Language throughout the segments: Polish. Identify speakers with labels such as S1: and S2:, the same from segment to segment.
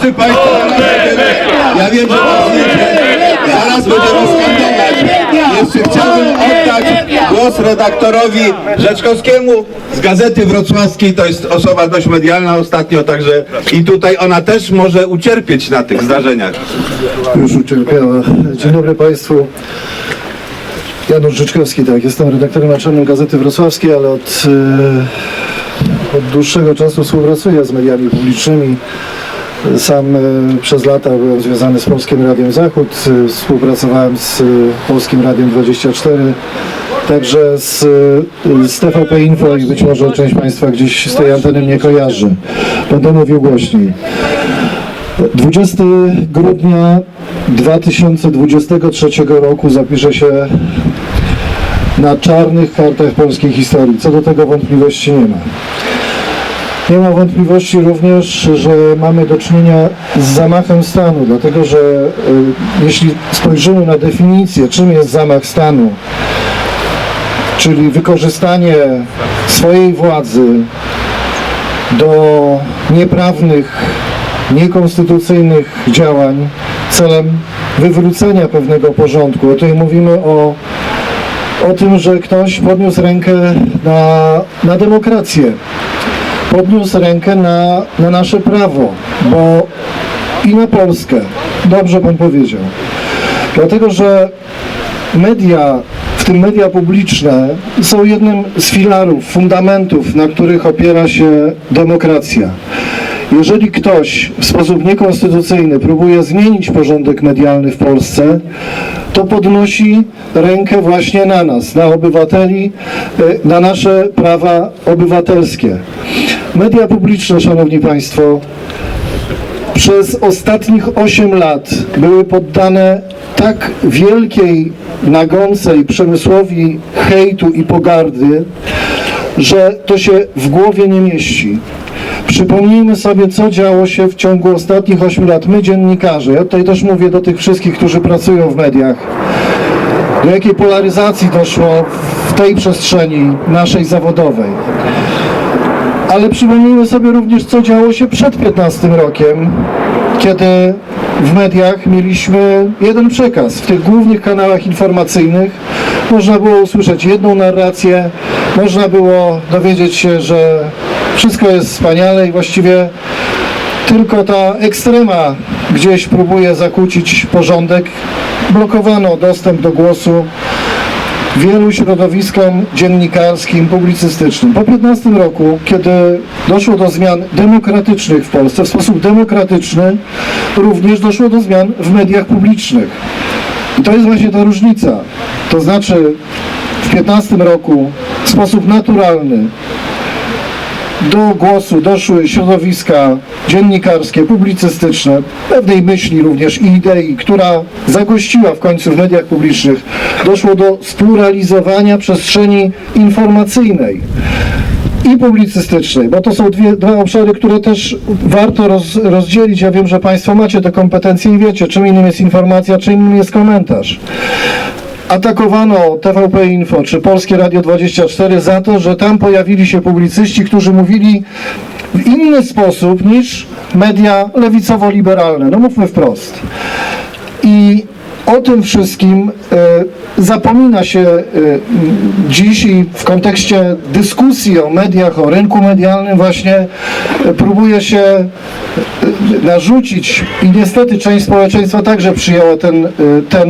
S1: Drodzy Państwo, ja wiem, że Was wiecie. Zaraz będziemy skandować. Jeszcze chciałbym oddać głos redaktorowi Rzeczkowskiemu z Gazety Wrocławskiej. To jest osoba dość medialna ostatnio, także i tutaj ona też może ucierpieć na tych zdarzeniach.
S2: Już ucierpiała. Dzień dobry Państwu. Janusz Życzkowski, tak, jestem redaktorem naczelnym Gazety Wrocławskiej, ale od, e, od dłuższego czasu współpracuję z mediami publicznymi. Sam e, przez lata byłem związany z Polskim Radiem Zachód, e, współpracowałem z e, Polskim Radiem 24, także z, z TVP Info i być może część Państwa gdzieś z tej anteny mnie kojarzy. Będę mówił głośniej. 20 grudnia 2023 roku zapisze się na czarnych kartach polskiej historii. Co do tego wątpliwości nie ma. Nie ma wątpliwości również, że mamy do czynienia z zamachem stanu, dlatego że y, jeśli spojrzymy na definicję, czym jest zamach stanu, czyli wykorzystanie swojej władzy do nieprawnych, niekonstytucyjnych działań celem wywrócenia pewnego porządku. Tutaj mówimy o, o tym, że ktoś podniósł rękę na, na demokrację, podniósł rękę na, na nasze prawo, bo i na Polskę. Dobrze pan powiedział. Dlatego, że media, w tym media publiczne, są jednym z filarów, fundamentów, na których opiera się demokracja. Jeżeli ktoś w sposób niekonstytucyjny próbuje zmienić porządek medialny w Polsce, to podnosi rękę właśnie na nas, na obywateli, e, na nasze prawa obywatelskie. Media publiczne, Szanowni Państwo, przez ostatnich 8 lat były poddane tak wielkiej nagonce i przemysłowi hejtu i pogardy, że to się w głowie nie mieści. Przypomnijmy sobie, co działo się w ciągu ostatnich 8 lat. My, dziennikarze, ja tutaj też mówię do tych wszystkich, którzy pracują w mediach, do jakiej polaryzacji doszło w tej przestrzeni naszej zawodowej. Ale przypomnijmy sobie również, co działo się przed 15 rokiem, kiedy w mediach mieliśmy jeden przekaz. W tych głównych kanałach informacyjnych można było usłyszeć jedną narrację, można było dowiedzieć się, że wszystko jest wspaniale i właściwie tylko ta ekstrema gdzieś próbuje zakłócić porządek. Blokowano dostęp do głosu wielu środowiskom dziennikarskim, publicystycznym. Po 15 roku, kiedy doszło do zmian demokratycznych w Polsce, w sposób demokratyczny również doszło do zmian w mediach publicznych. I to jest właśnie ta różnica. To znaczy w 15 roku w sposób naturalny do głosu doszły środowiska dziennikarskie, publicystyczne, pewnej myśli również i idei, która zagościła w końcu w mediach publicznych. Doszło do spluralizowania przestrzeni informacyjnej i publicystycznej, bo to są dwie, dwa obszary, które też warto roz, rozdzielić. Ja wiem, że Państwo macie te kompetencje i wiecie, czym innym jest informacja, czym innym jest komentarz atakowano TVP Info czy Polskie Radio 24 za to, że tam pojawili się publicyści, którzy mówili w inny sposób niż media lewicowo-liberalne. No mówmy wprost. I o tym wszystkim e, zapomina się e, dziś i w kontekście dyskusji o mediach, o rynku medialnym właśnie e, próbuje się e, narzucić i niestety część społeczeństwa także przyjęła ten, ten,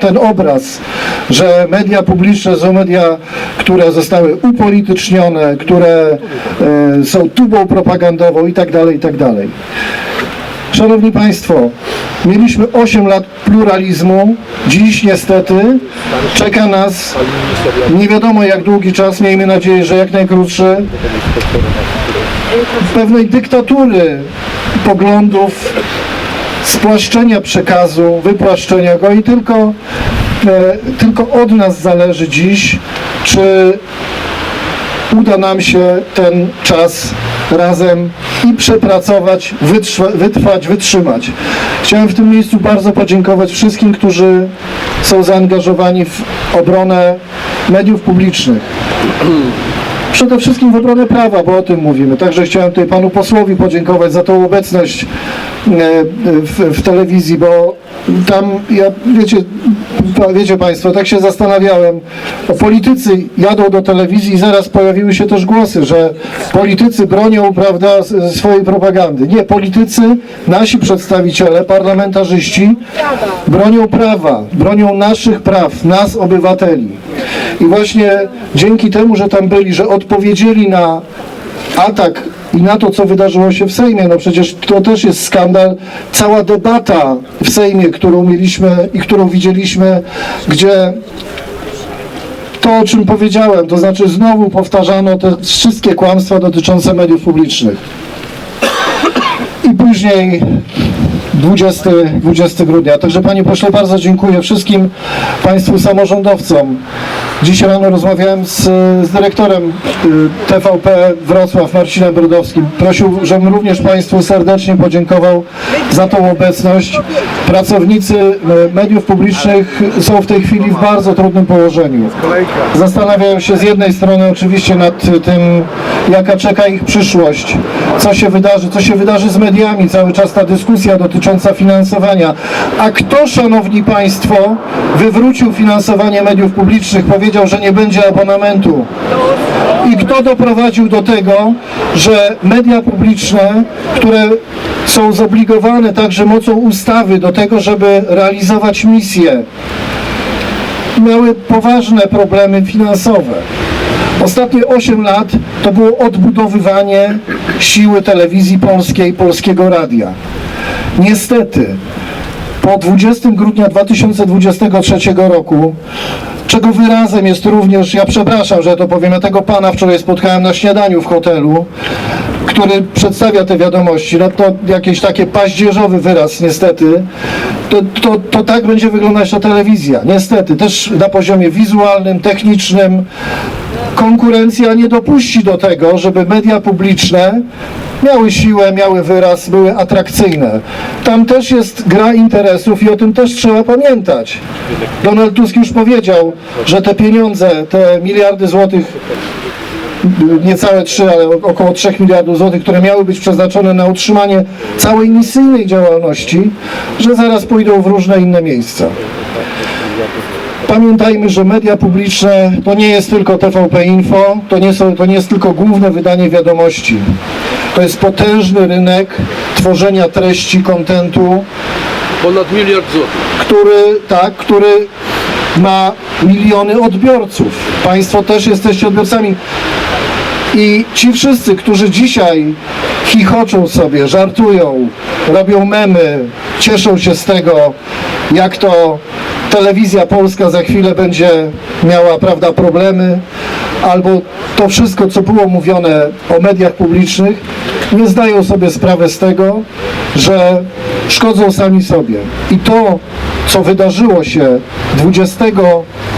S2: ten obraz, że media publiczne są media, które zostały upolitycznione, które są tubą propagandową i tak dalej, i tak dalej. Szanowni Państwo, mieliśmy 8 lat pluralizmu. Dziś niestety czeka nas nie wiadomo jak długi czas, miejmy nadzieję, że jak najkrótszy, pewnej dyktatury poglądów, spłaszczenia przekazu, wypłaszczenia go i tylko, e, tylko od nas zależy dziś, czy uda nam się ten czas razem i przepracować, wytrwa, wytrwać, wytrzymać. Chciałem w tym miejscu bardzo podziękować wszystkim, którzy są zaangażowani w obronę mediów publicznych. Przede wszystkim w obronę prawa, bo o tym mówimy. Także chciałem tutaj panu posłowi podziękować za tą obecność e, w, w telewizji, bo tam, ja, wiecie, wiecie państwo, tak się zastanawiałem, politycy jadą do telewizji i zaraz pojawiły się też głosy, że politycy bronią, prawda, swojej propagandy. Nie, politycy, nasi przedstawiciele, parlamentarzyści bronią prawa, bronią naszych praw, nas obywateli. I właśnie dzięki temu, że tam byli, że odpowiedzieli na atak i na to, co wydarzyło się w Sejmie, no przecież to też jest skandal. Cała debata w Sejmie, którą mieliśmy i którą widzieliśmy, gdzie to, o czym powiedziałem, to znaczy znowu powtarzano te wszystkie kłamstwa dotyczące mediów publicznych. I później 20, 20 grudnia. Także Panie Pośle, bardzo dziękuję wszystkim Państwu samorządowcom. Dziś rano rozmawiałem z, z dyrektorem y, TVP Wrocław, Marcinem Brodowskim. Prosił, żebym również Państwu serdecznie podziękował za tą obecność. Pracownicy y, mediów publicznych są w tej chwili w bardzo trudnym położeniu. Zastanawiają się z jednej strony oczywiście nad tym, jaka czeka ich przyszłość, co się wydarzy, co się wydarzy z mediami, cały czas ta dyskusja dotycząca finansowania. A kto, szanowni państwo, wywrócił finansowanie mediów publicznych, powiedział, że nie będzie abonamentu? I kto doprowadził do tego, że media publiczne, które są zobligowane także mocą ustawy do tego, żeby realizować misję, miały poważne problemy finansowe. Ostatnie 8 lat to było odbudowywanie siły telewizji polskiej, polskiego radia. Niestety, po 20 grudnia 2023 roku, czego wyrazem jest również, ja przepraszam, że to powiem, ja tego pana wczoraj spotkałem na śniadaniu w hotelu, który przedstawia te wiadomości, no to jakiś taki paździerzowy wyraz niestety, to, to, to tak będzie wyglądać ta telewizja, niestety, też na poziomie wizualnym, technicznym, konkurencja nie dopuści do tego, żeby media publiczne miały siłę, miały wyraz, były atrakcyjne. Tam też jest gra interesów i o tym też trzeba pamiętać. Donald Tusk już powiedział, że te pieniądze, te miliardy złotych, niecałe 3, ale około 3 miliardów złotych, które miały być przeznaczone na utrzymanie całej misyjnej działalności, że zaraz pójdą w różne inne miejsca. Pamiętajmy, że media publiczne to nie jest tylko TVP Info, to nie, są, to nie jest tylko główne wydanie wiadomości. To jest potężny rynek tworzenia treści, kontentu,
S3: Ponad miliard złotych.
S2: który, tak, który ma miliony odbiorców. Państwo też jesteście odbiorcami. I ci wszyscy, którzy dzisiaj chichoczą sobie, żartują, robią memy, cieszą się z tego, jak to telewizja polska za chwilę będzie miała, prawda, problemy, albo to wszystko, co było mówione o mediach publicznych, nie zdają sobie sprawy z tego, że szkodzą sami sobie. I to, co wydarzyło się 20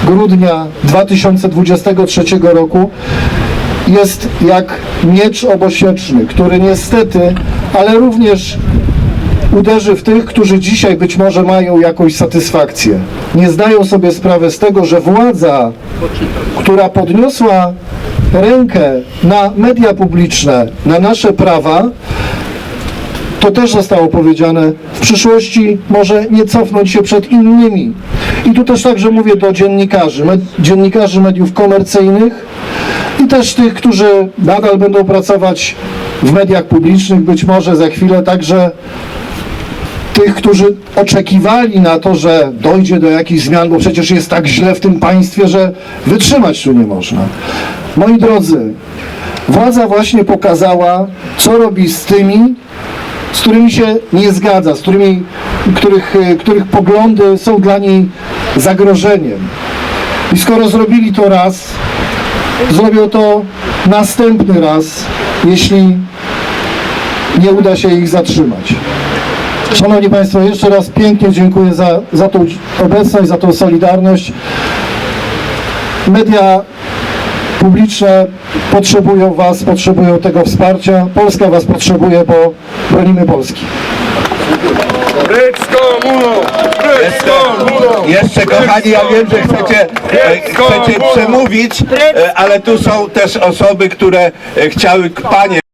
S2: grudnia 2023 roku, jest jak miecz obosieczny, który niestety, ale również uderzy w tych, którzy dzisiaj być może mają jakąś satysfakcję. Nie zdają sobie sprawy z tego, że władza, która podniosła rękę na media publiczne, na nasze prawa, to też zostało powiedziane, w przyszłości może nie cofnąć się przed innymi. I tu też także mówię do dziennikarzy, med, dziennikarzy mediów komercyjnych i też tych, którzy nadal będą pracować w mediach publicznych, być może za chwilę także tych, którzy oczekiwali na to, że dojdzie do jakichś zmian, bo przecież jest tak źle w tym państwie, że wytrzymać tu nie można. Moi drodzy, władza właśnie pokazała, co robi z tymi, z którymi się nie zgadza, z którymi, których, e, których poglądy są dla niej zagrożeniem. I skoro zrobili to raz, zrobią to następny raz, jeśli nie uda się ich zatrzymać. Szanowni Państwo, jeszcze raz pięknie dziękuję za, za tą obecność, za tą solidarność. Media publiczne potrzebują Was, potrzebują tego wsparcia. Polska Was potrzebuje, bo bronimy Polski.
S4: Z komuną!
S1: Jeszcze kochani, ja wiem, że chcecie, chcecie przemówić, ale tu są też osoby, które chciały, panie